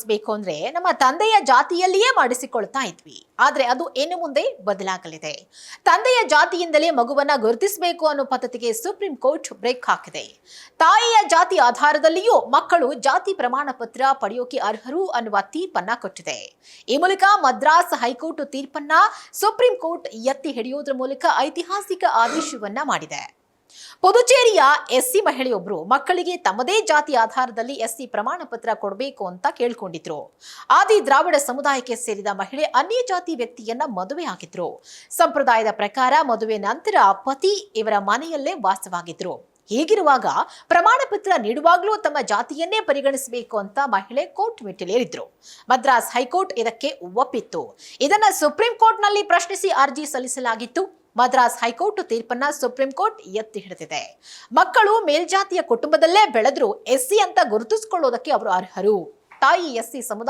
ಮಾಡಿಸಬೇಕು ಅಂದ್ರೆ ನಮ್ಮ ತಂದೆಯ ಜಾತಿಯಲ್ಲಿಯೇ ಮಾಡಿಸಿಕೊಳ್ತಾ ಇದ್ವಿ. ಆದ್ರೆ ಅದು ಇನ್ನು ಮುಂದೆ ಬದಲಾಗಲಿದೆ. ತಂದೆಯ ಜಾತಿಯಿಂದಲೇ ಮಗುವನ್ನ ಗುರುತಿಸಬೇಕು ಅನ್ನೋ ಪದ್ಧತಿಗೆ ಸುಪ್ರೀಂ ಕೋರ್ಟ್ ಬ್ರೇಕ್ ಹಾಕಿದೆ. ತಾಯಿಯ ಜಾತಿ ಆಧಾರದಲ್ಲಿಯೂ ಮಕ್ಕಳು ಜಾತಿ ಪ್ರಮಾಣ ಪತ್ರ ಪಡೆಯೋಕೆ ಅರ್ಹರು ಅನ್ನುವ ತೀರ್ಪನ್ನ ಕೊಟ್ಟಿದೆ. ಈ ಮೂಲಕ ಮದ್ರಾಸ್ ಹೈಕೋರ್ಟ್ ತೀರ್ಪನ್ನ ಸುಪ್ರೀಂ ಕೋರ್ಟ್ ಎತ್ತಿ ಹಿಡಿಯೋದ್ರ ಮೂಲಕ ಐತಿಹಾಸಿಕ ಆದೇಶವನ್ನ ಮಾಡಿದೆ. ಪುದುಚೇರಿಯ ಎಸ್ಸಿ ಮಹಿಳೆಯೊಬ್ಬರು ಮಕ್ಕಳಿಗೆ ತಮ್ಮದೇ ಜಾತಿ ಆಧಾರದಲ್ಲಿ ಎಸ್ಸಿ ಪ್ರಮಾಣ ಪತ್ರ ಕೊಡಬೇಕು ಅಂತ ಕೇಳ್ಕೊಂಡಿದ್ರು. ಆದಿ ದ್ರಾವಿಡ ಸಮುದಾಯಕ್ಕೆ ಸೇರಿದ ಮಹಿಳೆ ಅನ್ಯ ಜಾತಿ ವ್ಯಕ್ತಿಯನ್ನ ಮದುವೆ ಆಗಿದ್ರು. ಸಂಪ್ರದಾಯದ ಪ್ರಕಾರ ಮದುವೆ ನಂತರ ಪತಿ ಇವರ ಮನೆಯಲ್ಲೇ ವಾಸವಾಗಿದ್ರು. ಹೀಗಿರುವಾಗ ಪ್ರಮಾಣ ಪತ್ರ ನೀಡುವಾಗಲೂ ತಮ್ಮ ಜಾತಿಯನ್ನೇ ಪರಿಗಣಿಸಬೇಕು ಅಂತ ಮಹಿಳೆ ಕೋರ್ಟ್ ಮೆಟ್ಟಿಲೇರಿದ್ರು. ಮದ್ರಾಸ್ ಹೈಕೋರ್ಟ್ ಇದಕ್ಕೆ ಒಪ್ಪಿತ್ತು. ಇದನ್ನ ಸುಪ್ರೀಂ ಕೋರ್ಟ್ನಲ್ಲಿ ಪ್ರಶ್ನಿಸಿ ಅರ್ಜಿ ಸಲ್ಲಿಸಲಾಗಿತ್ತು. ಮದ್ರಾಸ್ ಹೈಕೋರ್ಟ್ ತೀರ್ಪನ್ನ ಸುಪ್ರೀಂ ಕೋರ್ಟ್ ಎತ್ತಿ ಹಿಡಿದಿದೆ. ಮಕ್ಕಳು ಮೇಲ್ಜಾತಿಯ ಕುಟುಂಬದಲ್ಲೇ ಬೆಳೆದ್ರು ಎಸ್ಸಿ ಅಂತ ಗುರುತಿಸಿಕೊಳ್ಳೋದಕ್ಕೆ ಅವರು ಅರ್ಹರು. ತಾಯಿ ಎಸ್ಸಿ ಸಮುದಾಯ